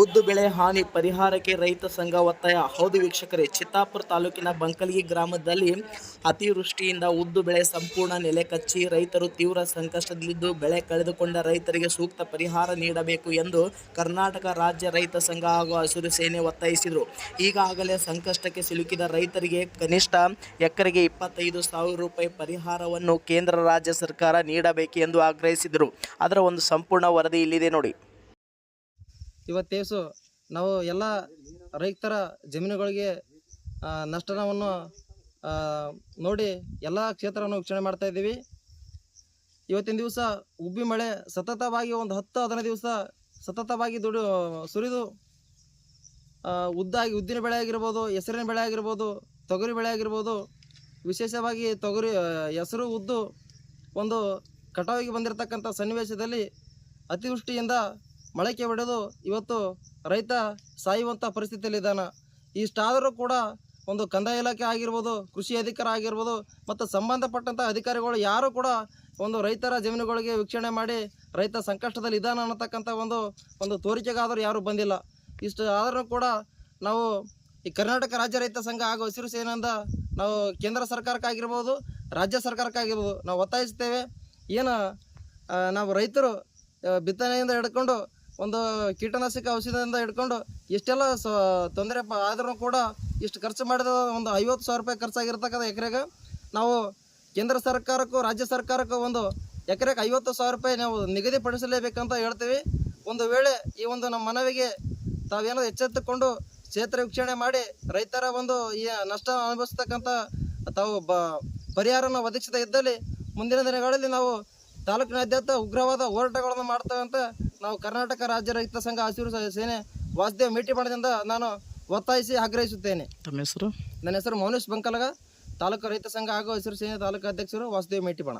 ಉದ್ದು ಬೆಳೆ ಹಾನಿ ಪರಿಹಾರಕ್ಕೆ ರೈತ ಸಂಘ ಒತ್ತಾಯ. ಹೌದು ವೀಕ್ಷಕರೇ, ಚಿತ್ತಾಪುರ ತಾಲೂಕಿನ ಬಂಕಲಿಗಿ ಗ್ರಾಮದಲ್ಲಿ ಅತಿವೃಷ್ಟಿಯಿಂದ ಉದ್ದು ಬೆಳೆ ಸಂಪೂರ್ಣ ನೆಲೆ ಕಚ್ಚಿ ರೈತರು ತೀವ್ರ ಸಂಕಷ್ಟದಲ್ಲಿದ್ದು ಬೆಳೆ ಕಳೆದುಕೊಂಡ ರೈತರಿಗೆ ಸೂಕ್ತ ಪರಿಹಾರ ನೀಡಬೇಕು ಎಂದು ಕರ್ನಾಟಕ ರಾಜ್ಯ ರೈತ ಸಂಘ ಹಾಗೂ ಹಸಿರು ಸೇನೆ ಒತ್ತಾಯಿಸಿದರು. ಈಗಾಗಲೇ ಸಂಕಷ್ಟಕ್ಕೆ ಸಿಲುಕಿದ ರೈತರಿಗೆ ಕನಿಷ್ಠ ಎಕರೆಗೆ ಇಪ್ಪತ್ತೈದು ಸಾವಿರ ರೂಪಾಯಿ ಪರಿಹಾರವನ್ನು ಕೇಂದ್ರ ರಾಜ್ಯ ಸರ್ಕಾರ ನೀಡಬೇಕು ಎಂದು ಆಗ್ರಹಿಸಿದರು. ಅದರ ಒಂದು ಸಂಪೂರ್ಣ ವರದಿ ಇಲ್ಲಿದೆ ನೋಡಿ. ಇವತ್ತೇಸು ನಾವು ಎಲ್ಲ ರೈತರ ಜಮೀನುಗಳಿಗೆ ನಷ್ಟವನ್ನು ನೋಡಿ ಎಲ್ಲ ಕ್ಷೇತ್ರವನ್ನು ವೀಕ್ಷಣೆ ಮಾಡ್ತಾ ಇದ್ದೀವಿ. ಇವತ್ತಿನ ದಿವಸ ಉಬ್ಬಿ ಮಳೆ ಸತತವಾಗಿ ಒಂದು ಹತ್ತು ಹದಿನೈದು ದಿವಸ ಸತತವಾಗಿ ದುಡಿ, ಸುರಿದು ಉದ್ದಾಗಿ ಉದ್ದಿನ ಬೆಳೆ ಆಗಿರ್ಬೋದು, ಹೆಸರಿನ ಬೆಳೆ ಆಗಿರ್ಬೋದು, ತೊಗರಿ ಬೆಳೆ ಆಗಿರ್ಬೋದು, ವಿಶೇಷವಾಗಿ ತೊಗರಿ ಹೆಸರು ಉದ್ದು ಒಂದು ಕಟಾವಿಗೆ ಬಂದಿರತಕ್ಕಂಥ ಸನ್ನಿವೇಶದಲ್ಲಿ ಅತಿವೃಷ್ಟಿಯಿಂದ ಮೊಳಕೆ ಹೊಡೆದು ಇವತ್ತು ರೈತ ಸಾಯುವಂಥ ಪರಿಸ್ಥಿತಿಯಲ್ಲಿದ್ದಾನೆ. ಇಷ್ಟಾದರೂ ಕೂಡ ಒಂದು ಕಂದಾಯ ಇಲಾಖೆ ಆಗಿರ್ಬೋದು, ಕೃಷಿ ಅಧಿಕಾರ ಆಗಿರ್ಬೋದು, ಮತ್ತು ಸಂಬಂಧಪಟ್ಟಂಥ ಅಧಿಕಾರಿಗಳು ಯಾರು ಕೂಡ ಒಂದು ರೈತರ ಜಮೀನುಗಳಿಗೆ ವೀಕ್ಷಣೆ ಮಾಡಿ ರೈತ ಸಂಕಷ್ಟದಲ್ಲಿ ಇದ್ದಾನೆ ಅನ್ನತಕ್ಕಂಥ ಒಂದು ಒಂದು ತೋರಿಕೆಗಾದರೂ ಯಾರೂ ಬಂದಿಲ್ಲ. ಇಷ್ಟು ಆದರೂ ಕೂಡ ನಾವು ಈ ಕರ್ನಾಟಕ ರಾಜ್ಯ ರೈತ ಸಂಘ ಹಾಗೂ ಹಸಿರು ಸೇನೆಯಿಂದ ನಾವು ಕೇಂದ್ರ ಸರ್ಕಾರಕ್ಕಾಗಿರ್ಬೋದು ರಾಜ್ಯ ಸರ್ಕಾರಕ್ಕಾಗಿರ್ಬೋದು ನಾವು ಒತ್ತಾಯಿಸ್ತೇವೆ ಏನು ನಾವು ರೈತರು ಬಿತ್ತನೆಯಿಂದ ಹಿಡ್ಕೊಂಡು ಒಂದು ಕೀಟನಾಶಕ ಔಷಧಿಯಿಂದ ಹಿಡ್ಕೊಂಡು ಇಷ್ಟೆಲ್ಲ ಸ, ತೊಂದರೆ ಆದರೂ ಕೂಡ ಇಷ್ಟು ಖರ್ಚು ಮಾಡಿದ ಒಂದು ಐವತ್ತು ಸಾವಿರ ರೂಪಾಯಿ ಖರ್ಚಾಗಿರ್ತಕ್ಕಂಥ ಎಕರೆಗೆ ನಾವು ಕೇಂದ್ರ ಸರ್ಕಾರಕ್ಕೂ, ರಾಜ್ಯ ಸರ್ಕಾರಕ್ಕೂ ಒಂದು ಎಕರೆಗೆ ಐವತ್ತು ಸಾವಿರ ರೂಪಾಯಿ ನಾವು ನಿಗದಿಪಡಿಸಲೇಬೇಕಂತ ಹೇಳ್ತೀವಿ. ಒಂದು ವೇಳೆ ಈ ಒಂದು ನಮ್ಮ ಮನವಿಗೆ ತಾವೇನೋ ಎಚ್ಚೆತ್ತುಕೊಂಡು ಕ್ಷೇತ್ರ ವೀಕ್ಷಣೆ ಮಾಡಿ ರೈತರ ಒಂದು ಈ ನಷ್ಟ ಅನುಭವಿಸ್ತಕ್ಕಂಥ ತಾವು ಬ, ಪರಿಹಾರನ ಒದಗಿಸದೇ ಇದ್ದಲ್ಲಿ ಮುಂದಿನ ದಿನಗಳಲ್ಲಿ ನಾವು ತಾಲೂಕಿನಾದ್ಯಂತ ಉಗ್ರವಾದ ಹೋರಾಟಗಳನ್ನು ಮಾಡ್ತೇವೆ ಅಂತ ನಾವು ಕರ್ನಾಟಕ ರಾಜ್ಯ ರೈತ ಸಂಘ ಹಸಿರು ಸೇನೆ ವಾಸುದೇವ್ ಮೇಟಿ ಮಾಡೋದ್ರಿಂದ ನಾನು ಒತ್ತಾಯಿಸಿ ಆಗ್ರಹಿಸುತ್ತೇನೆ. ತಮ್ಮ ಹೆಸರು? ನನ್ನ ಹೆಸರು ಮೌನೇಶ್ ಬಂಕಲಗ ತಾಲೂಕು ರೈತ ಸಂಘ ಹಾಗೂ ಹಸಿರು ಸೇನೆ ತಾಲೂಕು ಅಧ್ಯಕ್ಷರು ವಾಸುದೇವ್ ಮೇಟಿಪಣ